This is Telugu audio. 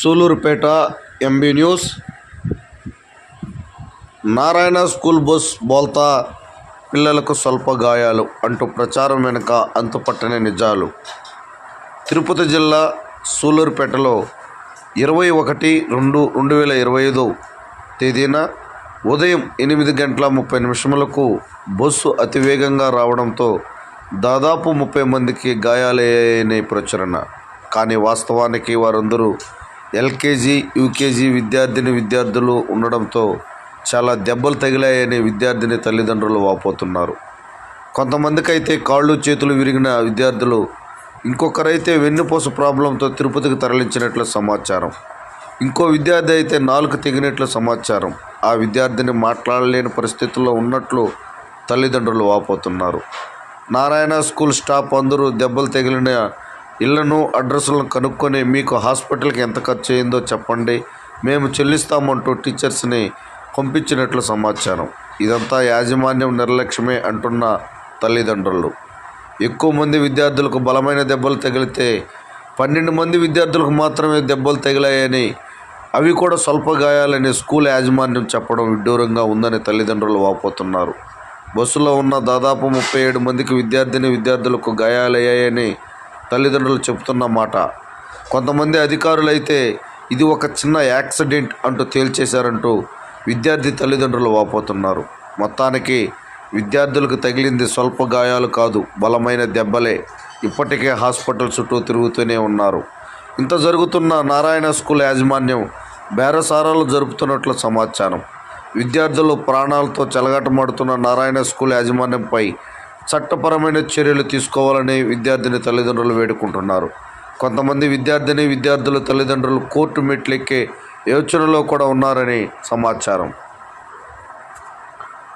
Sullurpeta MB news. Narayana school bus బోల్తా పిల్లలకు స్వల్ప గాయాలు అంటూ ప్రచారం వెనుక అంతుపట్టని నిజాలు. తిరుపతి జిల్లా సూలూరుపేటలో ఇరవై ఒకటి రెండు రెండు వేల ఇరవై ఐదు తేదీన ఉదయం ఎనిమిది గంటల ముప్పై నిమిషములకు బస్సు అతివేగంగా రావడంతో దాదాపు ముప్పై మందికి గాయాలయ్యాయనే ప్రచురణ. కానీ వాస్తవానికి వారందరూ ఎల్కేజీ యూకేజీ విద్యార్థిని విద్యార్థులు ఉండడంతో చాలా దెబ్బలు తగిలాయని విద్యార్థిని తల్లిదండ్రులు వాపోతున్నారు. కొంతమందికైతే కాళ్ళు చేతులు విరిగిన విద్యార్థులు ఇంకొకరైతే వెన్నుపూస ప్రాబ్లంతో తిరుపతికి తరలించినట్లు సమాచారం. ఇంకో విద్యార్థి అయితే నాలుగు తెగినట్లు సమాచారం. ఆ విద్యార్థిని మాట్లాడలేని పరిస్థితుల్లో ఉన్నట్లు తల్లిదండ్రులు వాపోతున్నారు. నారాయణ స్కూల్ స్టాఫ్ అందరూ దెబ్బలు తగిలిన ఇళ్ళను అడ్రస్లను కనుక్కొని మీకు హాస్పిటల్కి ఎంత ఖర్చు అయిందో చెప్పండి. మేము చెల్లిస్తామంటూ టీచర్స్ని పంపించినట్లు సమాచారం. ఇదంతా యాజమాన్యం నిర్లక్ష్యమే అంటున్న తల్లిదండ్రులు. ఎక్కువ మంది విద్యార్థులకు బలమైన దెబ్బలు తగిలితే పన్నెండు మంది విద్యార్థులకు మాత్రమే దెబ్బలు తగిలాయని అవి కూడా స్వల్ప గాయాలని స్కూల్ యాజమాన్యం చెప్పడం విడ్డూరంగా ఉందని తల్లిదండ్రులు వాపోతున్నారు. బస్సులో ఉన్న దాదాపు ముప్పై ఏడు మందికి విద్యార్థిని విద్యార్థులకు గాయాలయ్యాయని తల్లిదండ్రులు చెబుతున్న మాట. కొంతమంది అధికారులైతే ఇది ఒక చిన్న యాక్సిడెంట్ అంటూ తేల్చేశారంటూ విద్యార్థి తల్లిదండ్రులు వాపోతున్నారు. మొత్తానికి విద్యార్థులకు తగిలింది స్వల్ప గాయాలు కాదు బలమైన దెబ్బలే. ఇప్పటికే హాస్పిటల్ చుట్టూ తిరుగుతూనే ఉన్నారు. ఇంత జరుగుతున్న నారాయణ స్కూల్ యాజమాన్యం బేరసారాలు జరుపుతున్నట్లు సమాచారం. విద్యార్థులు ప్రాణాలతో చెలగాటమాడుతున్న నారాయణ స్కూల్ యాజమాన్యంపై చట్టపరమైన చర్యలు తీసుకోవాలని విద్యార్థిని తల్లిదండ్రులు వేడుకుంటున్నారు. కొంతమంది విద్యార్థిని విద్యార్థుల తల్లిదండ్రులు కోర్టు మెట్లెక్కే యోచనలో కూడా ఉన్నారని సమాచారం.